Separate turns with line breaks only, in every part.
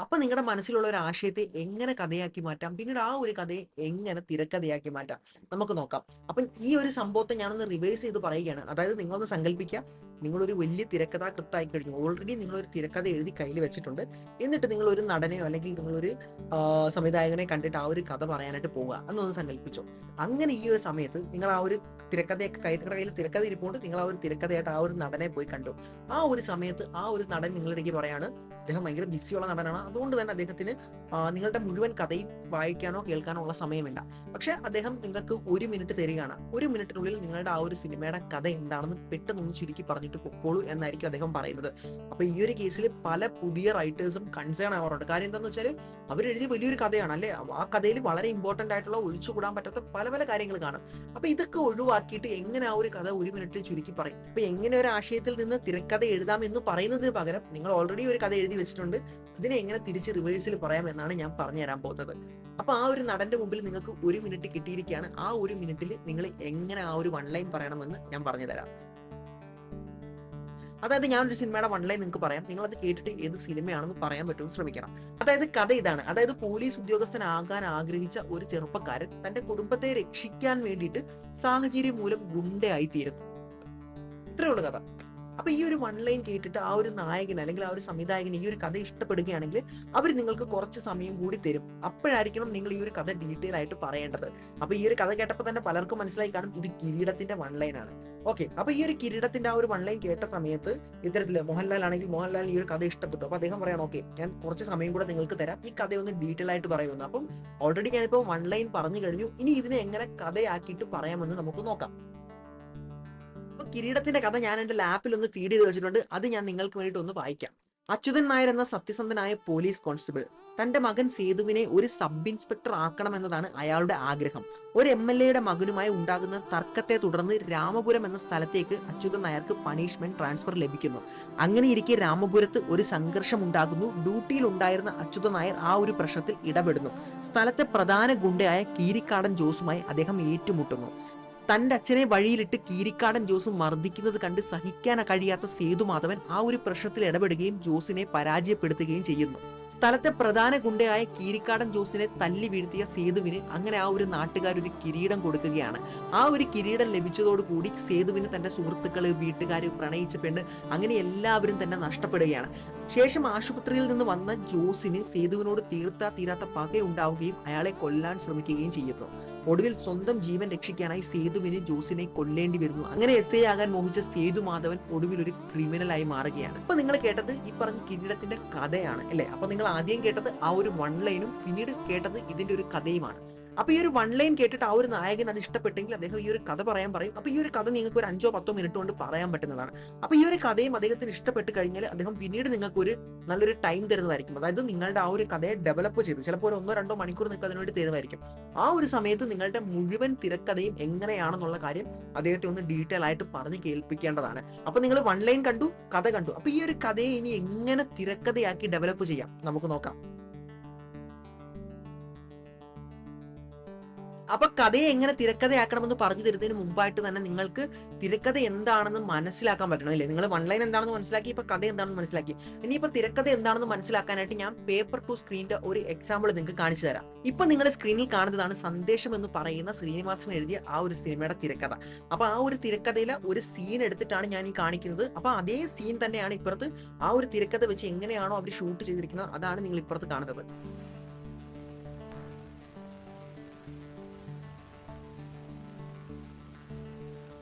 അപ്പൊ നിങ്ങളുടെ മനസ്സിലുള്ള ഒരു ആശയത്തെ എങ്ങനെ കഥയാക്കി മാറ്റാം? പിന്നീട് ആ ഒരു കഥയെ എങ്ങനെ തിരക്കഥയാക്കി മാറ്റാം? നമുക്ക് നോക്കാം. അപ്പം ഈ ഒരു സംഭവത്തെ ഞാനൊന്ന് റിവേഴ്സ് ചെയ്ത് പറയുകയാണ്. അതായത് നിങ്ങളൊന്ന് സങ്കല്പിക്കുക നിങ്ങളൊരു വലിയ തിരക്കഥാകൃത്തായി കഴിഞ്ഞു. ഓൾറെഡി നിങ്ങളൊരു തിരക്കഥ എഴുതി കയ്യിൽ വെച്ചിട്ടുണ്ട്. എന്നിട്ട് നിങ്ങൾ ഒരു നടനെയോ അല്ലെങ്കിൽ നിങ്ങളൊരു സംവിധായകനെ കണ്ടിട്ട് ആ ഒരു കഥ പറയാനായിട്ട് പോവുക. എന്നൊന്ന് സങ്കല്പിച്ചോ അങ്ങനെ ഈ ഒരു സമയത്ത് നിങ്ങൾ ആ ഒരു തിരക്കഥയൊക്കെ കയ്യിൽ തിരക്കഥ ഇരിപ്പോണ്ട്. നിങ്ങൾ ആ ഒരു തിരക്കഥയായിട്ട് ആ ഒരു നടനെ പോയി കണ്ടു. ആ ഒരു സമയത്ത് ആ ഒരു നടൻ നിങ്ങളിടയ്ക്ക് പറയാണ് അദ്ദേഹം ഭയങ്കര ബിസിയുള്ള നടനാണ്. അതുകൊണ്ട് തന്നെ അദ്ദേഹത്തിന് നിങ്ങളുടെ മുഴുവൻ കഥയും വായിക്കാനോ കേൾക്കാനോ ഉള്ള സമയമില്ല. പക്ഷെ അദ്ദേഹം നിങ്ങൾക്ക് ഒരു മിനിറ്റ് തരികയാണ്. ഒരു മിനിറ്റിനുള്ളിൽ നിങ്ങളുടെ ആ ഒരു സിനിമയുടെ കഥ എന്താണെന്ന് പെട്ടെന്ന് ചുരുക്കി പറഞ്ഞിട്ട് പൊക്കോളൂ എന്നായിരിക്കും അദ്ദേഹം പറയുന്നത്. അപ്പൊ ഈ ഒരു കേസിൽ പല പുതിയ റൈറ്റേഴ്സും കൺസേൺ ആവാറുണ്ട്. കാര്യം എന്താണെന്ന് വെച്ചാൽ അവരെഴുതിയ വലിയൊരു കഥയാണ് അല്ലെ? ആ കഥയിൽ വളരെ ഇമ്പോർട്ടന്റ് ആയിട്ടുള്ള ഒഴിച്ചുകൂടാൻ പറ്റാത്ത പല പല കാര്യങ്ങൾ കാണും. അപ്പൊ ഇതൊക്കെ ഒഴിവാക്കിയിട്ട് എങ്ങനെ ആ ഒരു കഥ ഒരു മിനിറ്റിൽ ചുരുക്കി പറയും? അപ്പൊ എങ്ങനെ ഒരു ആശയത്തിൽ നിന്ന് തിരക്കഥ എഴുതാം എന്ന് പറയുന്നതിന് പകരം നിങ്ങൾ ഓൾറെഡി ഒരു കഥ എഴുതി വെച്ചിട്ടുണ്ട്. അതിനെ എങ്ങനെ തിരിച്ച് റിവേഴ്സിൽ പറയാം എന്നാണ് ഞാൻ പറഞ്ഞു തരാൻ പോകുന്നത്. അപ്പൊ ആ ഒരു നടന്റെ മുമ്പിൽ നിങ്ങൾക്ക് ഒരു മിനിറ്റ് കിട്ടിയിരിക്കുകയാണ്. ആ ഒരു മിനിറ്റിൽ നിങ്ങൾ എങ്ങനെ ആ ഒരു വൺ ലൈൻ പറയണമെന്ന് ഞാൻ പറഞ്ഞു തരാം. അതായത് ഞാൻ ഒരു സിനിമയുടെ വൺ ലൈൻ നിങ്ങൾക്ക് പറയാം. നിങ്ങൾ അത് കേട്ടിട്ട് ഏത് സിനിമയാണെന്ന് പറയാൻ പറ്റുമെന്ന് ശ്രമിക്കണം. അതായത് കഥ ഇതാണ്. അതായത് പോലീസ് ഉദ്യോഗസ്ഥനാകാൻ ആഗ്രഹിച്ച ഒരു ചെറുപ്പക്കാരൻ തന്റെ കുടുംബത്തെ രക്ഷിക്കാൻ വേണ്ടിയിട്ട് സാഹചര്യം മൂലം ഗുണ്ടയായി തീരുന്നു. ഇത്രയുള്ള കഥ. അപ്പൊ ഈ ഒരു വൺ ലൈൻ കേട്ടിട്ട് ആ ഒരു നായകൻ അല്ലെങ്കിൽ ആ ഒരു സംവിധായകൻ ഈ ഒരു കഥ ഇഷ്ടപ്പെടുകയാണെങ്കിൽ അവർ നിങ്ങൾക്ക് കുറച്ച് സമയം കൂടി തരും. അപ്പോഴായിരിക്കണം നിങ്ങൾ ഈ ഒരു കഥ ഡീറ്റെയിൽ ആയിട്ട് പറയേണ്ടത്. അപ്പൊ ഈ ഒരു കഥ കേട്ടപ്പോൾ തന്നെ പലർക്കും മനസ്സിലായി കാണും ഇത് കിരീടത്തിന്റെ വൺ ലൈൻ ആണ്. ഓക്കെ അപ്പൊ ഈ ഒരു കിരീടത്തിന്റെ ആ ഒരു വൺ ലൈൻ കേട്ട സമയത്ത് ഇത്തരത്തിൽ മോഹൻലാൽ ആണെങ്കിൽ മോഹൻലാൽ ഈ ഒരു കഥ ഇഷ്ടപ്പെട്ടു. അപ്പൊ അദ്ദേഹം പറയണം ഓക്കെ ഞാൻ കുറച്ച് സമയം കൂടെ നിങ്ങൾക്ക് തരാം. ഈ കഥ ഒന്ന് ഡീറ്റെയിൽ ആയിട്ട് പറയുന്നു അപ്പം ഓൾറെഡി ഞാനിപ്പോ വൺ ലൈൻ പറഞ്ഞു കഴിഞ്ഞു. ഇനി ഇതിനെ എങ്ങനെ കഥയാക്കിയിട്ട് പറയാമെന്ന് നമുക്ക് നോക്കാം. കിരീടത്തിന്റെ കഥ ഞാൻ എന്റെ ലാപ്പിൽ ഒന്ന് ഫീഡ് ചെയ്ത് വെച്ചിട്ടുണ്ട്. അത് ഞാൻ നിങ്ങൾക്ക് വേണ്ടിയിട്ട് ഒന്ന് വായിക്കാം. അച്യുതൻ നായർ എന്ന സത്യസന്ധനായ പോലീസ് കോൺസ്റ്റബിൾ തന്റെ മകൻ സേതുവിനെ ഒരു സബ് ഇൻസ്പെക്ടർ ആക്കണം എന്നതാണ് അയാളുടെ ആഗ്രഹം. ഒരു എം എൽ എയുടെ മകനുമായി ഉണ്ടാകുന്ന തർക്കത്തെ തുടർന്ന് രാമപുരം എന്ന സ്ഥലത്തേക്ക് അച്യുതൻ നായർക്ക് പണിഷ്മെന്റ് ട്രാൻസ്ഫർ ലഭിക്കുന്നു. അങ്ങനെ ഇരിക്കെ രാമപുരത്ത് ഒരു സംഘർഷം ഉണ്ടാകുന്നു ഡ്യൂട്ടിയിൽ ഉണ്ടായിരുന്ന അച്യുതൻ നായർ ആ ഒരു പ്രശ്നത്തിൽ ഇടപെടുന്നു. സ്ഥലത്തെ പ്രധാന ഗുണ്ടയായ കീരിക്കാടൻ ജോസുമായി അദ്ദേഹം ഏറ്റുമുട്ടുന്നു. തന്റെ അച്ഛനെ വഴിയിലിട്ട് കീരിക്കാടൻ ജോസ് മർദ്ദിക്കുന്നത് കണ്ട് സഹിക്കാൻ കഴിയാത്ത സേതുമാധവൻ ആ ഒരു പ്രശ്നത്തിൽ ഇടപെടുകയും ജോസിനെ പരാജയപ്പെടുത്തുകയും ചെയ്യുന്നു. സ്ഥലത്തെ പ്രധാന ഗുണ്ടയായ കീരിക്കാടൻ ജോസിനെ തല്ലി വീഴ്ത്തിയ സേതുവിന് അങ്ങനെ ആ ഒരു നാട്ടുകാർ ഒരു കിരീടം കൊടുക്കുകയാണ്. ആ ഒരു കിരീടം ലഭിച്ചതോടുകൂടി സേതുവിന് തന്റെ സുഹൃത്തുക്കൾ വീട്ടുകാർ പ്രണയിച്ച പെണ്ണ് അങ്ങനെ എല്ലാവരും തന്നെ നഷ്ടപ്പെടുകയാണ്. ശേഷം ആശുപത്രിയിൽ നിന്ന് വന്ന ജോസിന് സേതുവിനോട് തീർത്താ തീരാത്ത പകയുണ്ടാവുകയും അയാളെ കൊല്ലാൻ ശ്രമിക്കുകയും ചെയ്യുന്നു. ഒടുവിൽ സ്വന്തം ജീവൻ രക്ഷിക്കാനായി സേതുവിന് ജോസിനെ കൊല്ലേണ്ടി വരുന്നു. അങ്ങനെ എസ് ഐ ആകാൻ മോഹിച്ച സേതു മാധവൻ ഒടുവിൽ ഒരു ക്രിമിനലായി മാറുകയാണ്. ഇപ്പൊ നിങ്ങൾ കേട്ടത് ഈ പറഞ്ഞ കിരീടത്തിന്റെ കഥയാണ് അല്ലെ? അപ്പൊ നിങ്ങൾ ആദ്യം കേട്ടത് ആ ഒരു വൺ ലൈനും പിന്നീട് കേട്ടത് ഇതിന്റെ ഒരു കഥയുമാണ്. അപ്പൊ ഈ ഒരു വൺ ലൈൻ കേട്ടിട്ട് ആ ഒരു നായകൻ അത് ഇഷ്ടപ്പെട്ടെങ്കിൽ അദ്ദേഹം ഈ ഒരു കഥ പറയാൻ പറയും. അപ്പൊ ഈ ഒരു കഥ നിങ്ങൾക്ക് ഒരു അഞ്ചോ പത്തോ മിനിറ്റ് കൊണ്ട് പറയാൻ പറ്റുന്നതാണ്. അപ്പൊ ഈ ഒരു കഥയും അദ്ദേഹത്തിന് ഇഷ്ടപ്പെട്ട് കഴിഞ്ഞാൽ അദ്ദേഹം പിന്നീട് നിങ്ങൾക്ക് ഒരു നല്ലൊരു ടൈം തരുന്നതായിരിക്കും. അതായത് നിങ്ങളുടെ ആ ഒരു കഥയെ ഡെവലപ്പ് ചെയ്ത് ചിലപ്പോൾ ഒന്നോ രണ്ടോ മണിക്കൂർ നിങ്ങൾക്ക് അതിനുവേണ്ടി തരുന്നതായിരിക്കും. ആ ഒരു സമയത്ത് നിങ്ങളുടെ മുഴുവൻ തിരക്കഥയും എങ്ങനെയാണെന്നുള്ള കാര്യം അദ്ദേഹത്തെ ഒന്ന് ഡീറ്റെയിൽ ആയിട്ട് പറഞ്ഞ് കേൾപ്പിക്കേണ്ടതാണ്. അപ്പൊ നിങ്ങൾ വൺ ലൈൻ കണ്ടു കഥ കണ്ടു. അപ്പൊ ഈ ഒരു കഥയെ ഇനി എങ്ങനെ തിരക്കഥയാക്കി ഡെവലപ്പ് ചെയ്യാം? നമുക്ക് നോക്കാം. അപ്പൊ കഥയെ എങ്ങനെ തിരക്കഥയാക്കണമെന്ന് പറഞ്ഞു തരുന്നതിന് മുമ്പായിട്ട് തന്നെ നിങ്ങൾക്ക് തിരക്കഥ എന്താണെന്ന് മനസ്സിലാക്കാൻ പറ്റണം അല്ലേ? നിങ്ങൾ വൺ ലൈൻ എന്താണെന്ന് മനസ്സിലാക്കി ഇപ്പൊ കഥ എന്താണെന്ന് മനസ്സിലാക്കി. ഇനിയിപ്പോ തിരക്കഥ എന്താണെന്ന് മനസ്സിലാക്കാനായിട്ട് ഞാൻ പേപ്പർ ടു സ്ക്രീനിന്റെ ഒരു എക്സാമ്പിൾ നിങ്ങൾക്ക് കാണിച്ചു തരാം. ഇപ്പൊ നിങ്ങളുടെ സ്ക്രീനിൽ കാണുന്നതാണ് സന്ദേശം എന്ന് പറയുന്ന ശ്രീനിവാസൻ എഴുതിയ ആ ഒരു സിനിമയുടെ തിരക്കഥ. അപ്പൊ ആ ഒരു തിരക്കഥയിലെ ഒരു സീൻ എടുത്തിട്ടാണ് ഞാൻ ഈ കാണിക്കുന്നത്. അപ്പൊ അതേ സീൻ തന്നെയാണ് ഇപ്പുറത്ത് ആ ഒരു തിരക്കഥ വെച്ച് എങ്ങനെയാണോ അവർ ഷൂട്ട് ചെയ്തിരിക്കുന്നത്. അതാണ് നിങ്ങൾ ഇപ്പുറത്ത് കാണുന്നത്.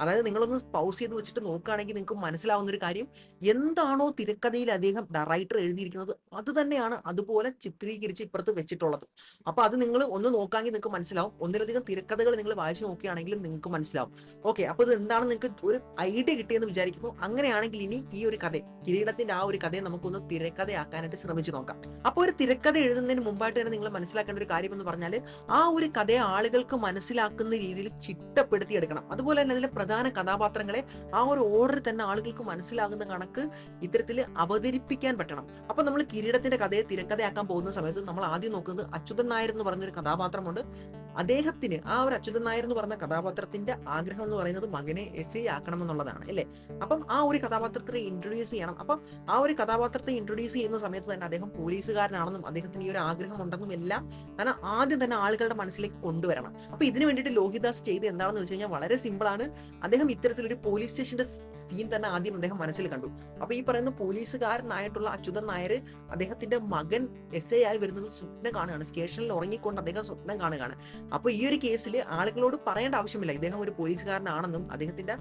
അതായത് നിങ്ങളൊന്ന് പൗസ് ചെയ്ത് വെച്ചിട്ട് നോക്കുകയാണെങ്കിൽ നിങ്ങൾക്ക് മനസ്സിലാവുന്ന ഒരു കാര്യം എന്താണോ തിരക്കഥയിൽ അദ്ദേഹം റൈറ്റർ എഴുതിയിരിക്കുന്നത് അത് തന്നെയാണ് അതുപോലെ ചിത്രീകരിച്ച് ഇപ്പുറത്ത് വെച്ചിട്ടുള്ളത്. അപ്പൊ അത് നിങ്ങൾ ഒന്ന് നോക്കാമെങ്കിൽ നിങ്ങൾക്ക് മനസ്സിലാവും. ഒന്നിലധികം തിരക്കഥകൾ നിങ്ങൾ വായിച്ചു നോക്കുകയാണെങ്കിൽ നിങ്ങൾക്ക് മനസ്സിലാവും. ഓക്കെ അപ്പൊ ഇത് എന്താണ് നിങ്ങൾക്ക് ഒരു ഐഡിയ കിട്ടിയെന്ന് വിചാരിക്കുന്നു? അങ്ങനെയാണെങ്കിൽ ഇനി ഈ ഒരു കഥ കിരീടത്തിന്റെ ആ ഒരു കഥയെ നമുക്കൊന്ന് തിരക്കഥയാക്കാനായിട്ട് ശ്രമിച്ചു നോക്കാം. അപ്പോൾ ഒരു തിരക്കഥ എഴുതുന്നതിന് മുമ്പായിട്ട് തന്നെ നിങ്ങൾ മനസ്സിലാക്കേണ്ട ഒരു കാര്യം എന്ന് പറഞ്ഞാൽ ആ ഒരു കഥയെ ആളുകൾക്ക് മനസ്സിലാക്കുന്ന രീതിയിൽ ചിട്ടപ്പെടുത്തി എടുക്കണം അതുപോലെ തന്നെ അതിലെ പ്രധാന കഥാപാത്രങ്ങളെ ആ ഒരു ഓർഡർ തന്നെ ആളുകൾക്ക് മനസ്സിലാകുന്ന കണക്ക് ഇത്തരത്തിൽ അവതരിപ്പിക്കാൻ പറ്റണം. അപ്പൊ നമ്മൾ കിരീടത്തിന്റെ കഥയെ തിരക്കഥയാക്കാൻ പോകുന്ന സമയത്ത് നമ്മൾ ആദ്യം നോക്കുന്നത് അച്യുതൻ നായർ എന്ന് പറഞ്ഞൊരു കഥാപാത്രമുണ്ട്. അദ്ദേഹത്തിന് ആ ഒരു അച്യുതൻ നായർ എന്ന് പറഞ്ഞ കഥാപാത്രത്തിന്റെ ആഗ്രഹം എന്ന് പറയുന്നത് മകനെ എസ് ഐ ആക്കണം എന്നുള്ളതാണ് അല്ലെ? അപ്പം ആ ഒരു കഥാപാത്രത്തെ ഇൻട്രൊഡ്യൂസ് ചെയ്യണം. അപ്പം ആ ഒരു കഥാപാത്രത്തെ ഇൻട്രൊഡ്യൂസ് ചെയ്യുന്ന സമയത്ത് തന്നെ അദ്ദേഹം പോലീസുകാരനാണെന്നും അദ്ദേഹത്തിന് ഈ ഒരു ആഗ്രഹം ഉണ്ടെന്നും എല്ലാം തന്നെ ആദ്യം തന്നെ ആളുകളുടെ മനസ്സിലേക്ക് കൊണ്ടുവരണം. അപ്പൊ ഇതിനു വേണ്ടിയിട്ട് ലോഹിദാസ് ചെയ്ത് എന്താണെന്ന് വെച്ച് കഴിഞ്ഞാൽ വളരെ സിമ്പിൾ ആണ്. അദ്ദേഹം ഇത്തരത്തിലൊരു പോലീസ് സ്റ്റേഷന്റെ സീൻ തന്നെ ആദ്യം അദ്ദേഹം മനസ്സിൽ കണ്ടു. അപ്പൊ ഈ പറയുന്ന പോലീസുകാരനായിട്ടുള്ള അച്യുതൻ നായർ അദ്ദേഹത്തിന്റെ മകൻ എസ് ഐ ആയി വരുന്നത് സ്വപ്നം കാണുകയാണ്. സ്റ്റേഷനിൽ ഉറങ്ങിക്കൊണ്ട് അദ്ദേഹം സ്വപ്നം കാണുകയാണ്. അപ്പൊ ഈ ഒരു കേസിൽ ആളുകളോട് പറയേണ്ട ആവശ്യമില്ല. ഇദ്ദേഹം ഒരു പോലീസുകാരനാണെന്നും അദ്ദേഹത്തിന്റെ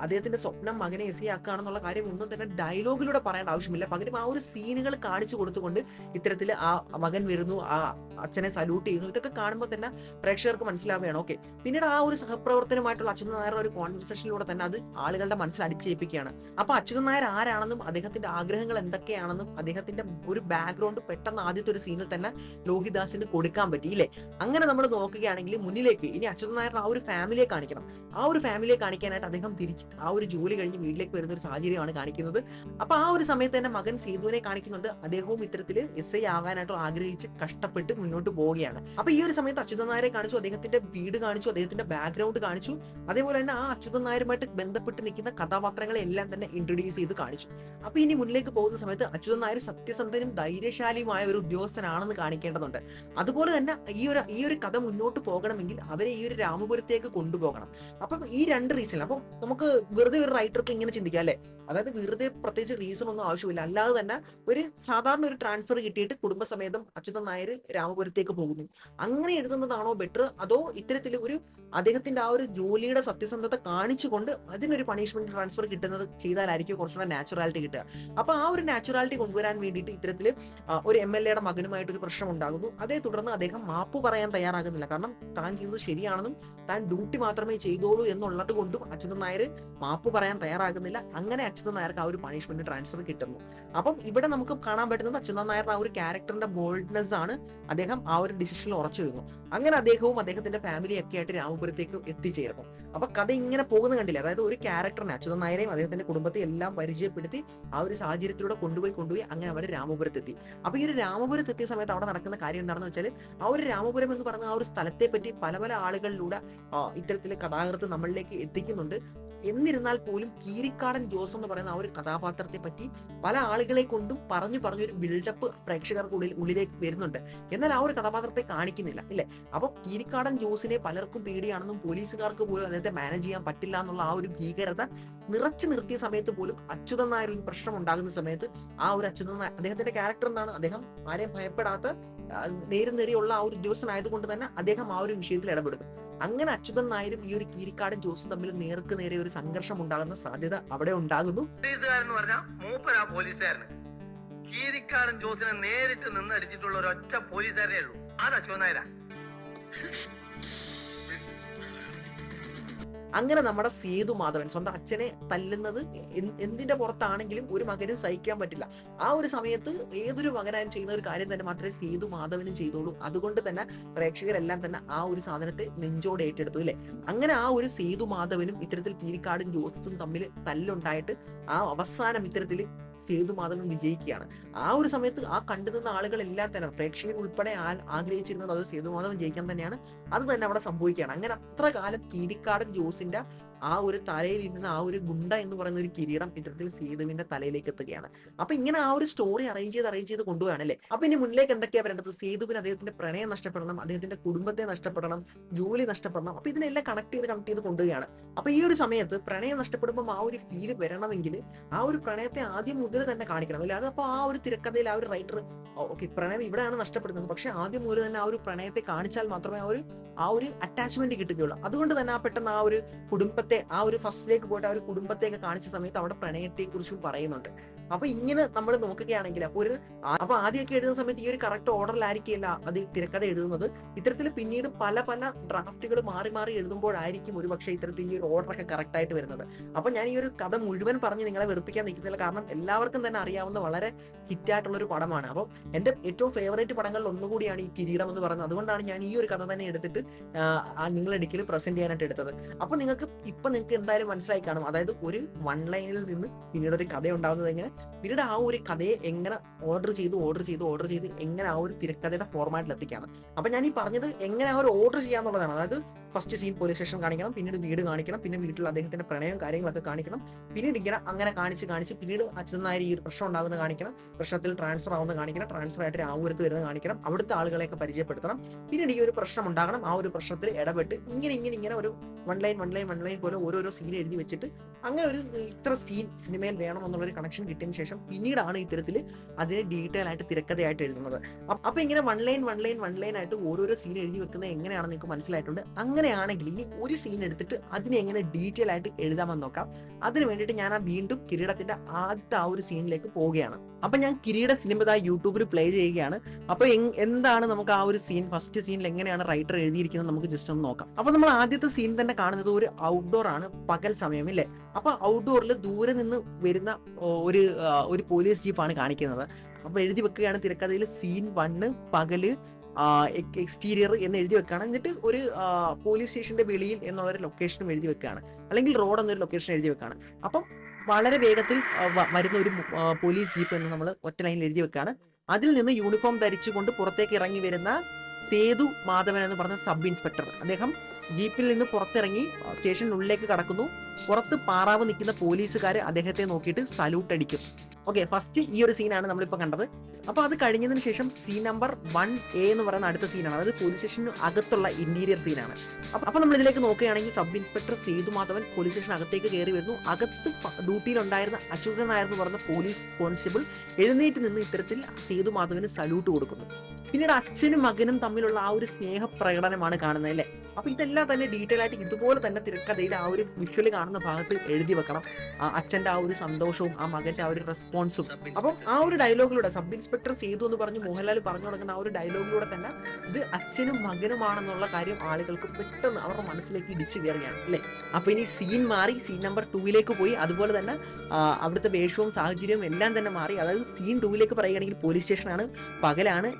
അദ്ദേഹത്തിന്റെ സ്വപ്നം മകനെ എസ് ഐ ആക്കുകയാണെന്നുള്ള കാര്യം ഒന്നും തന്നെ ഡയലോഗിലൂടെ പറയേണ്ട ആവശ്യമില്ല. പകരം ആ ഒരു സീനുകൾ കാണിച്ചു കൊടുത്തുകൊണ്ട് ഇത്തരത്തിൽ ആ മകൻ വരുന്നു ആ അച്ഛനെ സല്യൂട്ട് ചെയ്യുന്നു. ഇതൊക്കെ കാണുമ്പോൾ തന്നെ പ്രേക്ഷകർക്ക് മനസ്സിലാവുകയാണ്. ഓക്കെ പിന്നീട് ആ ഒരു സഹപ്രവർത്തനമായിട്ടുള്ള അച്യുതൻ നായർ ഒരു കോൺവെർസേഷനിലൂടെ തന്നെ അത് ആളുകളുടെ മനസ്സിൽ അടിച്ചേൽപ്പിക്കുകയാണ്. അപ്പൊ അച്യുതൻ നായർ ആരാണെന്നും അദ്ദേഹത്തിന്റെ ആഗ്രഹങ്ങൾ എന്തൊക്കെയാണെന്നും അദ്ദേഹത്തിന്റെ ഒരു ബാക്ക്ഗ്രൗണ്ട് പെട്ടെന്ന് ആദ്യത്തെ ഒരു സീനിൽ തന്നെ ലോഹിദാസിന് കൊടുക്കാൻ പറ്റി ഇല്ലേ? അങ്ങനെ നമ്മൾ നോക്കുകയാണെങ്കിൽ മുന്നിലേക്ക് ഇനി അച്യുതൻ നായർ ആ ഒരു ഫാമിലിയെ കാണിക്കണം. ആ ഒരു ഫാമിലിയെ കാണിക്കാനായിട്ട് അദ്ദേഹം തിരിച്ച് ആ ഒരു ജോലി കഴിഞ്ഞ് വീട്ടിലേക്ക് വരുന്ന ഒരു സാഹചര്യമാണ് കാണിക്കുന്നത്. അപ്പൊ ആ ഒരു സമയത്ത് തന്നെ മകൻ സേതുവിനെ കാണിക്കുന്നുണ്ട്. അദ്ദേഹവും ഇത്തരത്തിൽ എസ് ഐ ആകാനായിട്ട് ആഗ്രഹിച്ച് കഷ്ടപ്പെട്ട് മുന്നോട്ട് പോവുകയാണ്. അപ്പൊ ഈ ഒരു സമയത്ത് അച്യുതൻ നായരെ കാണിച്ചു അദ്ദേഹത്തിന്റെ വീട് കാണിച്ചു അദ്ദേഹത്തിന്റെ ബാക്ക്ഗ്രൗണ്ട് കാണിച്ചു. അതേപോലെ തന്നെ ആ അച്യുതൻ നായരുമായിട്ട് ബന്ധപ്പെട്ട് നിൽക്കുന്ന കഥാപാത്രങ്ങളെ എല്ലാം തന്നെ ഇൻട്രൊഡ്യൂസ് ചെയ്ത് കാണിച്ചു. അപ്പൊ ഇനി മുന്നിലേക്ക് പോകുന്ന സമയത്ത് അച്യുതൻ നായർ സത്യസന്ധനും ധൈര്യശാലിയുമായ ഒരു ഉദ്യോഗസ്ഥനാണെന്ന് കാണിക്കേണ്ടതുണ്ട്. അതുപോലെ തന്നെ ഈ ഒരു ഈ ഒരു കഥ മുന്നോട്ട് പോകണമെങ്കിൽ അവരെ ഈ ഒരു രാമപുരത്തേക്ക് കൊണ്ടുപോകണം. അപ്പം ഈ രണ്ട് റീസൺ അപ്പം നമുക്ക് വെറുതെ ഒരു റൈറ്റർക്ക് ഇങ്ങനെ ചിന്തിക്കാം അല്ലെ? അതായത് വെറുതെ പ്രത്യേകിച്ച് റീസൺ ഒന്നും ആവശ്യമില്ല. അല്ലാതെ തന്നെ ഒരു സാധാരണ ഒരു ട്രാൻസ്ഫർ കിട്ടിയിട്ട് കുടുംബസമേതം അച്യുതൻ നായർ രാമപുരത്തേക്ക് പോകുന്നു. അങ്ങനെ എഴുതുന്നതാണോ ബെറ്റർ അതോ ഇത്തരത്തിൽ ഒരു അദ്ദേഹത്തിന്റെ ആ ഒരു ജോലിയുടെ സത്യസന്ധത കാണിച്ചുകൊണ്ട് അതിനൊരു പണിഷ്മെന്റ് ട്രാൻസ്ഫർ കിട്ടുന്നത് ചെയ്താലായിരിക്കും കുറച്ചുകൂടെ നാച്ചുറാലിറ്റി കിട്ടുക. അപ്പൊ ആ ഒരു നാച്ചുറാലിറ്റി കൊണ്ടുവരാൻ വേണ്ടിയിട്ട് ഇത്തരത്തിൽ ഒരു എം എൽ എയുടെ മകനുമായിട്ട് ഒരു പ്രശ്നം ഉണ്ടാകുന്നു അതേ തുടർന്ന് അദ്ദേഹം മാപ്പ് പറയാൻ തയ്യാറാകുന്നില്ല. കാരണം താൻ ചെയ്തത് ശരിയാണെന്നും താൻ ഡ്യൂട്ടി മാത്രമേ ചെയ്തോളൂ എന്നുള്ളത് കൊണ്ടും അച്യുതൻ നായർ മാപ്പ് പറയാൻ തയ്യാറാകുന്നില്ല. അങ്ങനെ അച്യുതൻ നായർക്ക് ആ ഒരു പണിഷ്മെന്റ് ട്രാൻസ്ഫർ കിട്ടുന്നു. അപ്പം ഇവിടെ നമുക്ക് കാണാൻ പറ്റുന്നത് അച്യുതൻ നായരുടെ ആ ഒരു ക്യാരക്ടറിന്റെ ബോൾഡ്നെസ് ആണ് അദ്ദേഹം ആ ഒരു ഡിസിഷനിൽ ഉറച്ചു നിന്നു. അങ്ങനെ അദ്ദേഹവും അദ്ദേഹത്തിന്റെ ഫാമിലി ഒക്കെ ആയിട്ട് രാമപുരത്തേക്ക് എത്തിച്ചേർന്നു. അപ്പൊ കഥ ഇങ്ങനെ പോകുന്ന കണ്ടില്ല? അതായത് ഒരു ക്യാരക്ടറിനെ അച്യുതൻ നായരെയും അദ്ദേഹത്തിന്റെ കുടുംബത്തെ എല്ലാം പരിചയപ്പെടുത്തി ആ ഒരു സാഹചര്യത്തിലൂടെ കൊണ്ടുപോയി കൊണ്ടുപോയി അങ്ങനെ അവർ രാമപുരത്തെത്തി. അപ്പൊ ഈ ഒരു രാമപുരത്ത് എത്തിയ സമയത്ത് അവിടെ നടക്കുന്ന കാര്യം എന്താണെന്ന് വെച്ചാൽ ആ ഒരു രാമപുരം എന്ന് പറഞ്ഞ ആ ഒരു സ്ഥലത്തെ പറ്റി പല പല ആളുകളിലൂടെ ഇത്തരത്തിലെ കഥാകൃത്ത് നമ്മളിലേക്ക് എത്തിക്കുന്നുണ്ട്. എന്നിരുന്നാൽ പോലും കീരിക്കാടൻ ജോസ് എന്ന് പറയുന്ന ആ ഒരു കഥാപാത്രത്തെ പറ്റി പല ആളുകളെ കൊണ്ടും പറഞ്ഞു ഒരു ബിൽഡപ്പ് പ്രേക്ഷകർക്ക് ഉള്ളിൽ ഉള്ളിലേക്ക് വരുന്നുണ്ട്. എന്നാൽ ആ ഒരു കഥാപാത്രത്തെ കാണിക്കുന്നില്ല ഇല്ലേ? അപ്പൊ കീരിക്കാടൻ ജോസിനെ പലർക്കും പേടിയാണെന്നും പോലീസുകാർക്ക് പോലും അദ്ദേഹത്തെ മാനേജ് ചെയ്യാൻ പറ്റില്ല എന്നുള്ള ആ ഒരു ഭീകരത നിറച്ചു നിർത്തിയ സമയത്ത് പോലും അച്യുതൻ നായർ ഒരു പ്രശ്നം ഉണ്ടാകുന്ന സമയത്ത് ആ ഒരു അച്യുതൻ നായർ അദ്ദേഹത്തിന്റെ ക്യാരക്ടർ എന്താണ്? അദ്ദേഹം ആരെയും ഭയപ്പെടാത്ത നേരും നേരെയുള്ള ആ ഒരു ഉദ്യോഗസ്ഥനായതുകൊണ്ട് തന്നെ അദ്ദേഹം ആ ഒരു വിഷയത്തിൽ ഇടപെടും അങ്ങനെ അച്യുതൻ നായരും ഈ ഒരു കീരിക്കാടും ജോസും തമ്മിൽ നേർക്ക് നേരെ ഒരു സംഘർഷം ഉണ്ടാകുന്ന സാധ്യത അവിടെ ഉണ്ടാകുന്നു.
പോലീസുകാരൻ കീരിക്കാരൻ ജോസിനെ നേരിട്ട് നിന്ന് അടിച്ചിട്ടുള്ള ഒരൊറ്റ പോലീസുകാരനേ ഉള്ളൂ. അതാ ചോനായരാ
അങ്ങനെ നമ്മുടെ സേതു മാധവൻ സ്വന്തം അച്ഛനെ തല്ലുന്നത് എന്തിന്റെ പുറത്താണെങ്കിലും ഒരു മകനും സഹിക്കാൻ പറ്റില്ല. ആ ഒരു സമയത്ത് ഏതൊരു മകനായും ചെയ്യുന്ന ഒരു കാര്യം തന്നെ മാത്രമേ സേതു മാധവനും ചെയ്തോളൂ. അതുകൊണ്ട് തന്നെ പ്രേക്ഷകരെല്ലാം തന്നെ ആ ഒരു സാധനത്തെ നെഞ്ചോടെ ഏറ്റെടുത്തു അല്ലെ? അങ്ങനെ ആ ഒരു സേതു മാധവനും ഇത്തരത്തിൽ തീരിക്കാടും ജോസും തമ്മിൽ തല്ലുണ്ടായിട്ട് ആ അവസാനം ഇത്തരത്തിൽ സേതു മാധവൻ വിജയിക്കുകയാണ്. ആ ഒരു സമയത്ത് ആ കണ്ടു നിന്ന ആളുകളെല്ലാം തന്നെ പ്രേക്ഷകർ ഉൾപ്പെടെ ആഗ്രഹിച്ചിരുന്നത് അത് സേതു മാധവൻ ജയിക്കാൻ തന്നെയാണ്. അത് തന്നെ അവിടെ സംഭവിക്കുകയാണ്. അങ്ങനെ അത്ര കാലം കീരിക്കാടൻ ജോസിന്റെ ആ ഒരു തലയിൽ ഇരുന്ന ആ ഒരു ഗുണ്ട എന്ന് പറയുന്ന ഒരു കിരീടം ഇത്തരത്തിൽ സേതുവിന്റെ തലയിലേക്ക് എത്തുകയാണ് അപ്പൊ ഇങ്ങനെ ആ ഒരു സ്റ്റോറി അറേഞ്ച് ചെയ്ത് അറേഞ്ച് ചെയ്ത് കൊണ്ടുപോകാണല്ലേ അപ്പൊ ഇനി മുന്നിലേക്ക് എന്തൊക്കെയാ വരേണ്ടത് സേതുവിന് അദ്ദേഹത്തിന്റെ പ്രണയം നഷ്ടപ്പെടണം അദ്ദേഹത്തിന്റെ കുടുംബത്തെ നഷ്ടപ്പെടണം ജോലി നഷ്ടപ്പെടണം അപ്പൊ ഇതിനെല്ലാം കണക്ട് ചെയ്ത് കണക്ട് ചെയ്ത് കൊണ്ടുപോവുകയാണ് അപ്പൊ ഈ ഒരു സമയത്ത് പ്രണയം നഷ്ടപ്പെടുമ്പോൾ ആ ഒരു ഫീൽ വരണമെങ്കിൽ ആ ഒരു പ്രണയത്തെ ആദ്യം മുതൽ തന്നെ കാണിക്കണം അല്ലെ അതപ്പോ ആ ഒരു തിരക്കഥയിൽ ആ ഒരു റൈറ്റർ ഓക്കെ പ്രണയം ഇവിടെയാണ് നഷ്ടപ്പെടുന്നത് പക്ഷെ ആദ്യം മുതൽ തന്നെ ആ ഒരു പ്രണയത്തെ കാണിച്ചാൽ മാത്രമേ ആ ഒരു ആ ഒരു അറ്റാച്ച്മെന്റ് കിട്ടുകയുള്ളൂ അതുകൊണ്ട് തന്നെ ആ പെട്ടെന്ന് ആ ഒരു കുടുംബത്തെ ആ ഒരു ഫസ്റ്റിലേക്ക് പോയിട്ട് ആ ഒരു കുടുംബത്തെയൊക്കെ കാണിച്ച സമയത്ത് അവിടെ പ്രണയത്തെക്കുറിച്ചും പറയുന്നുണ്ട്. അപ്പൊ ഇങ്ങനെ നമ്മൾ നോക്കുകയാണെങ്കിൽ അപ്പൊ ഒരു അപ്പൊ ആദ്യമൊക്കെ എഴുതുന്ന സമയത്ത് ഈ ഒരു കറക്റ്റ് ഓർഡറിലായിരിക്കില്ല അത് തിരക്കഥ എഴുതുന്നത്. ഇത്തരത്തിൽ പിന്നീട് പല പല ഡ്രാഫ്റ്റുകൾ മാറി മാറി എഴുതുമ്പോഴായിരിക്കും ഒരു പക്ഷേ ഇത്തരത്തിൽ ഈ ഒരു ഓർഡറൊക്കെ കറക്റ്റ് ആയിട്ട് വരുന്നത്. അപ്പൊ ഞാൻ ഈ ഒരു കഥ മുഴുവൻ പറഞ്ഞ് നിങ്ങളെ വെറുപ്പിക്കാൻ നിൽക്കുന്നില്ല കാരണം എല്ലാവർക്കും തന്നെ അറിയാവുന്ന വളരെ ഹിറ്റായിട്ടുള്ള ഒരു പടമാണ്. അപ്പോൾ എന്റെ ഏറ്റവും ഫേവറേറ്റ് പടങ്ങളിൽ ഒന്നുകൂടിയാണ് ഈ കിരീടം എന്ന് പറയുന്നത്. അതുകൊണ്ടാണ് ഞാൻ ഈ ഒരു കഥ തന്നെ എടുത്തിട്ട് നിങ്ങൾ ഇടയ്ക്കിൽ പ്രസന്റ് ചെയ്യാനായിട്ട് എടുത്തത്. അപ്പൊ നിങ്ങൾക്ക് ഇപ്പൊ നിങ്ങൾക്ക് എന്തായാലും മനസ്സിലായി കാണും. അതായത് ഒരു വൺ ലൈനിൽ നിന്ന് പിന്നീട് ഒരു കഥ ഉണ്ടാവുന്നത് എങ്ങനെ? പിന്നീട് ആ ഒരു കഥയെ എങ്ങനെ ഓർഡർ ചെയ്ത് ഓർഡർ ചെയ്ത് ഓർഡർ ചെയ്ത് എങ്ങനെ ആ ഒരു തിരക്കഥയുടെ ഫോർമാറ്റിൽ എത്തിക്കാണ് അപ്പൊ ഞാൻ ഈ പറഞ്ഞത് എങ്ങനെ ആ ഒരു ഓർഡർ ചെയ്യാന്നുള്ളതാണ്. അതായത് ഫസ്റ്റ് സീൻ പോലീസ് സ്റ്റേഷൻ കാണിക്കണം പിന്നീട് വീട് കാണിക്കണം പിന്നെ വീട്ടിൽ അദ്ദേഹത്തിന്റെ പ്രണയം കാര്യങ്ങളൊക്കെ കാണിക്കണം. പിന്നീട് ഇങ്ങനെ അങ്ങനെ കാണിച്ച് കാണിച്ച് പിന്നീട് അച്യുതൻ നായർ ഈ ഒരു പ്രശ്നം ഉണ്ടാകുന്ന കാണിക്കണം. പ്രശ്നത്തിൽ ട്രാൻസ്ഫർ ആവുന്ന കാണിക്കണം. ട്രാൻസ്ഫർ ആയിട്ട് രാമപുരത്ത് വരുന്നത് കാണിക്കണം. അവിടുത്തെ ആളുകളെയൊക്കെ പരിചയപ്പെടുത്തണം. പിന്നീട് ഈ ഒരു പ്രശ്നം ഉണ്ടാകണം. ആ ഒരു പ്രശ്നത്തിൽ ഇടപെട്ട് ഇങ്ങനെ ഇങ്ങനെ ഇങ്ങനെ ഒരു one line one line one line പോലെ ഓരോരോ സീൻ എഴുതി വെച്ചിട്ട് അങ്ങനെ ഒരു ഇത്ര സീൻ സിനിമയിൽ വേണം എന്നുള്ള ഒരു കണക്ഷൻ കിട്ടിയതിന് ശേഷം പിന്നീടാണ് ഇത്തരത്തിൽ അതിനെ ഡീറ്റെയിൽ ആയിട്ട് തിരക്കഥയായിട്ട് എഴുതുന്നത്. അപ്പ- ഇങ്ങനെ one line one line one line ആയിട്ട് ഓരോരോ സീൻ എഴുതി വെക്കുന്നത് എങ്ങനെയാണെന്ന് നിങ്ങൾക്ക് മനസ്സിലായിട്ടുണ്ട്. അങ്ങനെയാണെങ്കിൽ ഇനി ഒരു സീൻ എടുത്തിട്ട് അതിനെ എങ്ങനെ ഡീറ്റെയിൽ ആയിട്ട് എഴുതാമെന്ന് നോക്കാം. അതിന് വേണ്ടിയിട്ട് ഞാൻ ആ വീണ്ടും കിരീടത്തിന്റെ ആദ്യത്തെ ആ ഒരു സീനിലേക്ക് പോവുകയാണ്. അപ്പൊ ഞാൻ കിരീട സിനിമ യൂട്യൂബിൽ പ്ലേ ചെയ്യുകയാണ്. അപ്പൊ എന്താണ് നമുക്ക് ആ ഒരു സീൻ ഫസ്റ്റ് സീനിൽ എങ്ങനെയാണ് റൈറ്റർ എഴുതിയിരിക്കുന്നത് നമുക്ക് ജസ്റ്റ് ഒന്ന് നോക്കാം. അപ്പൊ നമ്മൾ ആദ്യത്തെ സീൻ തന്നെ കാണുന്നത് ഒരു ഔട്ട്ഡോർ ആണ് പകൽ സമയം ഇല്ലേ? അപ്പൊ ഔട്ട്ഡോറിൽ ദൂരെ നിന്ന് വരുന്ന ഒരു ഒരു പോലീസ് ജീപ്പാണ് കാണിക്കുന്നത്. അപ്പൊ എഴുതി വെക്കുകയാണ് തിരക്കഥയിൽ സീൻ വണ്ണ് പകൽ എക്സ്റ്റീരിയർ എന്ന് എഴുതി വെക്കുകയാണ് എന്നിട്ട് ഒരു പോലീസ് സ്റ്റേഷന്റെ വെളിയിൽ എന്നുള്ള ഒരു ലൊക്കേഷനും എഴുതി വെക്കുകയാണ് അല്ലെങ്കിൽ റോഡ് എന്നൊരു ലൊക്കേഷൻ എഴുതി വെക്കുകയാണ് അപ്പം വളരെ വേഗത്തിൽ വരുന്ന ഒരു പോലീസ് ജീപ്പ് എന്ന് നമ്മൾ ഒറ്റ ലൈനിൽ എഴുതി വെക്കുകയാണ് അതിൽ നിന്ന് യൂണിഫോം ധരിച്ചുകൊണ്ട് പുറത്തേക്ക് ഇറങ്ങി വരുന്ന സേതു മാധവൻ എന്ന് പറഞ്ഞ സബ് ഇൻസ്പെക്ടർ. അദ്ദേഹം ജീപ്പിൽ നിന്ന് പുറത്തിറങ്ങി സ്റ്റേഷനുള്ളിലേക്ക് കടക്കുന്നു. പുറത്ത് പാറാവ് നിൽക്കുന്ന പോലീസുകാർ അദ്ദേഹത്തെ നോക്കിയിട്ട് സല്യൂട്ട് അടിക്കും. ഓക്കെ ഫസ്റ്റ് ഈ ഒരു സീനാണ് നമ്മളിപ്പോൾ കണ്ടത്. അപ്പൊ അത് കഴിഞ്ഞതിന് ശേഷം സീൻ നമ്പർ വൺ എ എന്ന് പറയുന്ന അടുത്ത സീനാണ് അതായത് പോലീസ് സ്റ്റേഷന് അകത്തുള്ള ഇന്റീരിയർ സീനാണ് അപ്പൊ അപ്പൊ നമ്മൾ ഇതിലേക്ക് നോക്കുകയാണെങ്കിൽ sub inspector Sethu Madhavan police station അകത്തേക്ക് കയറി വരുന്നു. അകത്ത് ഡ്യൂട്ടിയിലുണ്ടായിരുന്ന അച്യുതൻ നായർ എന്ന് പറഞ്ഞ പോലീസ് കോൺസ്റ്റബിൾ എഴുന്നേറ്റ് നിന്ന് ഇത്തരത്തിൽ സേതു മാധവന് സല്യൂട്ട് കൊടുക്കുന്നു. പിന്നീട് അച്ഛനും മകനും തമ്മിലുള്ള ആ ഒരു സ്നേഹ പ്രകടനമാണ് കാണുന്നത് അല്ലേ? അപ്പൊ ഇതെല്ലാം തന്നെ ഡീറ്റെയിൽ ആയിട്ട് ഇതുപോലെ തന്നെ തിരക്കഥയിൽ ആ ഒരു വിഷ്വൽ കാണുന്ന ഭാഗത്ത് എഴുതി വെക്കണം. അച്ഛന്റെ ആ ഒരു സന്തോഷവും ആ മകന്റെ ആ ഒരു റെസ്പോൺസും അപ്പം ആ ഒരു ഡയലോഗിലൂടെ സബ് ഇൻസ്പെക്ടർ സേതു എന്ന് പറഞ്ഞ് മോഹൻലാൽ പറഞ്ഞു തുടങ്ങുന്ന ആ ഒരു ഡയലോഗിലൂടെ തന്നെ ഇത് അച്ഛനും മകനുമാണെന്നുള്ള കാര്യം ആളുകൾക്ക് പെട്ടെന്ന് അവരുടെ മനസ്സിലേക്ക് ഇടിച്ചു കയറുകയാണ് അല്ലേ? അപ്പൊ ഇനി സീൻ മാറി സീൻ നമ്പർ ടൂവിലേക്ക് പോയി. അതുപോലെ തന്നെ അവിടുത്തെ വേഷവും സാഹചര്യവും എല്ലാം തന്നെ മാറി. അതായത് സീൻ ടൂവിലേക്ക് പറയുകയാണെങ്കിൽ പോലീസ് സ്റ്റേഷനാണ് പകലാണ്.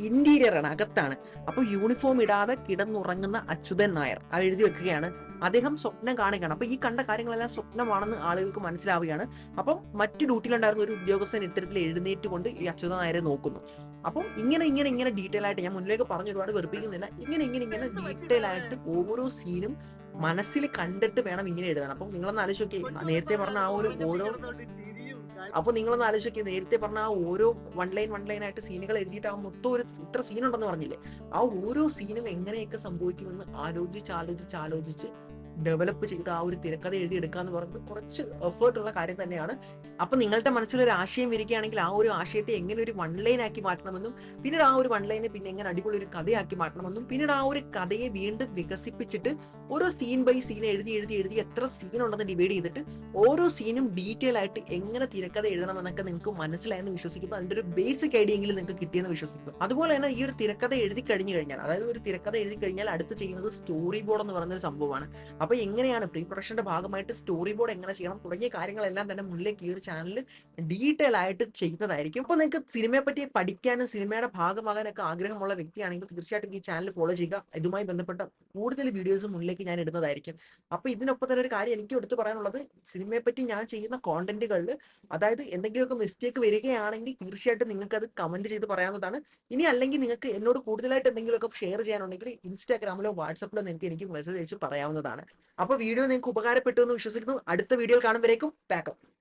ഇന്റീരിയർ ആണ് അകത്താണ് അപ്പൊ യൂണിഫോം ഇടാതെ കിടന്നുറങ്ങുന്ന അച്യുതൻ നായർ. ആ എഴുതി വെക്കുകയാണ്. അദ്ദേഹം സ്വപ്നം കാണുകയാണ് അപ്പൊ ഈ കണ്ട കാര്യങ്ങളെല്ലാം സ്വപ്നമാണെന്ന് ആളുകൾക്ക് മനസ്സിലാവുകയാണ്. അപ്പം മറ്റു ഡ്യൂട്ടിയിലുണ്ടായിരുന്ന ഒരു ഉദ്യോഗസ്ഥൻ ഇത്തരത്തിൽ എഴുന്നേറ്റ് കൊണ്ട് ഈ അച്യുത നായരെ നോക്കുന്നു. അപ്പം ഇങ്ങനെ ഇങ്ങനെ ഇങ്ങനെ ഡീറ്റെയിൽ ആയിട്ട് ഞാൻ മുന്നിലേക്ക് പറഞ്ഞു ഒരുപാട് വെറുപ്പിക്കുന്നില്ല. ഇങ്ങനെ ഇങ്ങനെ ഇങ്ങനെ ഡീറ്റെയിൽ ആയിട്ട് ഓരോ സീനും മനസ്സിൽ കണ്ടിട്ട് വേണം ഇങ്ങനെ എഴുതാൻ. അപ്പം നിങ്ങളൊന്ന് ആലോചിച്ച് നോക്കി നേരത്തെ പറഞ്ഞ ആ ഒരു ഓരോ അപ്പൊ നിങ്ങളൊന്ന് ആലോചിക്കുക നേരത്തെ പറഞ്ഞ ആ ഓരോ വൺ ലൈൻ വൺ ലൈൻ ആയിട്ട് സീനുകൾ എഴുതിയിട്ട് ആ മൊത്തം ഒരു ഇത്ര സീനുണ്ടെന്ന് പറഞ്ഞില്ലേ? ആ ഓരോ സീനും എങ്ങനെയൊക്കെ സംഭവിക്കുമെന്ന് ആലോചിച്ച് ആലോചിച്ച് ആലോചിച്ച് ഡെവലപ്പ് ചെയ്ത് ആ ഒരു തിരക്കഥ എഴുതിയെടുക്കുക എന്ന് പറയുന്നത് കുറച്ച് എഫേർട്ട് ഉള്ള കാര്യം തന്നെയാണ്. അപ്പൊ നിങ്ങളുടെ മനസ്സിലൊരു ആശയം വരികയാണെങ്കിൽ ആ ഒരു ആശയത്തെ എങ്ങനെ ഒരു വൺ ലൈൻ ആക്കി മാറ്റണമെന്നും പിന്നീട് ആ ഒരു വൺ ലൈനെ പിന്നെ എങ്ങനെ അടിപൊളി ഒരു കഥയാക്കി മാറ്റണമെന്നും പിന്നീട് ആ ഒരു കഥയെ വീണ്ടും വികസിപ്പിച്ചിട്ട് ഓരോ സീൻ ബൈ സീൻ എഴുതി എഴുതി എഴുതി എത്ര സീൻ ഉണ്ടെന്ന് ഡിവൈഡ് ചെയ്തിട്ട് ഓരോ സീനും ഡീറ്റെയിൽ ആയിട്ട് എങ്ങനെ തിരക്കഥ എഴുതണം എന്നൊക്കെ നിങ്ങൾക്ക് മനസ്സിലായെന്ന് വിശ്വസിക്കുന്നു. അതിന്റെ ഒരു ബേസിക് ഐഡിയ എങ്കിലും നിങ്ങൾക്ക് കിട്ടിയെന്ന് വിശ്വസിക്കുന്നു. അതുപോലെ തന്നെ ഈ ഒരു തിരക്കഥ എഴുതി കഴിഞ്ഞു കഴിഞ്ഞാൽ അതായത് ഒരു തിരക്കഥ എഴുതി കഴിഞ്ഞാൽ അടുത്ത് ചെയ്യുന്നത് സ്റ്റോറി ബോർഡ് എന്ന് പറയുന്ന ഒരു സംഭവമാണ്. അപ്പൊ എങ്ങനെയാണ് പ്രീ പ്രൊഡക്ഷന്റെ ഭാഗമായിട്ട് സ്റ്റോറി ബോർഡ് എങ്ങനെ ചെയ്യണം തുടങ്ങിയ കാര്യങ്ങളെല്ലാം തന്നെ മുന്നിലേക്ക് ഈ ഒരു ചാനലിൽ ഡീറ്റെയിൽ ആയിട്ട് ചെയ്യുന്നതായിരിക്കും. അപ്പൊ നിങ്ങൾക്ക് സിനിമയെ പറ്റി പഠിക്കാനും സിനിമയുടെ ഭാഗമാകാനൊക്കെ ആഗ്രഹമുള്ള വ്യക്തിയാണെങ്കിൽ തീർച്ചയായിട്ടും ഈ ചാനൽ ഫോളോ ചെയ്യുക. ഇതുമായി ബന്ധപ്പെട്ട കൂടുതൽ വീഡിയോസ് മുന്നിലേക്ക് ഞാൻ ഇടുന്നതായിരിക്കും. അപ്പൊ ഇതിനൊപ്പം തന്നെ ഒരു കാര്യം എനിക്ക് എടുത്തു പറയാനുള്ളത് സിനിമയെ പറ്റി ഞാൻ ചെയ്യുന്ന കോണ്ടന്റുകളിൽ അതായത് എന്തെങ്കിലുമൊക്കെ മിസ്റ്റേക്ക് വരികയാണെങ്കിൽ തീർച്ചയായിട്ടും നിങ്ങൾക്ക് അത് കമന്റ് ചെയ്ത് പറയാവുന്നതാണ്. ഇനി അല്ലെങ്കിൽ നിങ്ങൾക്ക് എന്നോട് കൂടുതലായിട്ട് എന്തെങ്കിലുമൊക്കെ ഷെയർ ചെയ്യാനുണ്ടെങ്കിൽ ഇൻസ്റ്റാഗ്രാമിലോ വാട്സപ്പിലോ നിങ്ങൾക്ക് എനിക്ക് മെസ്സേജ് അയച്ച് പറയാവുന്നതാണ്. അപ്പൊ വീഡിയോ നിങ്ങൾക്ക് ഉപകാരപ്പെട്ടു എന്ന് വിശ്വസിക്കുന്നു. അടുത്ത വീഡിയോയിൽ കാണുമ്പോഴേക്കും പാക്കപ്പ്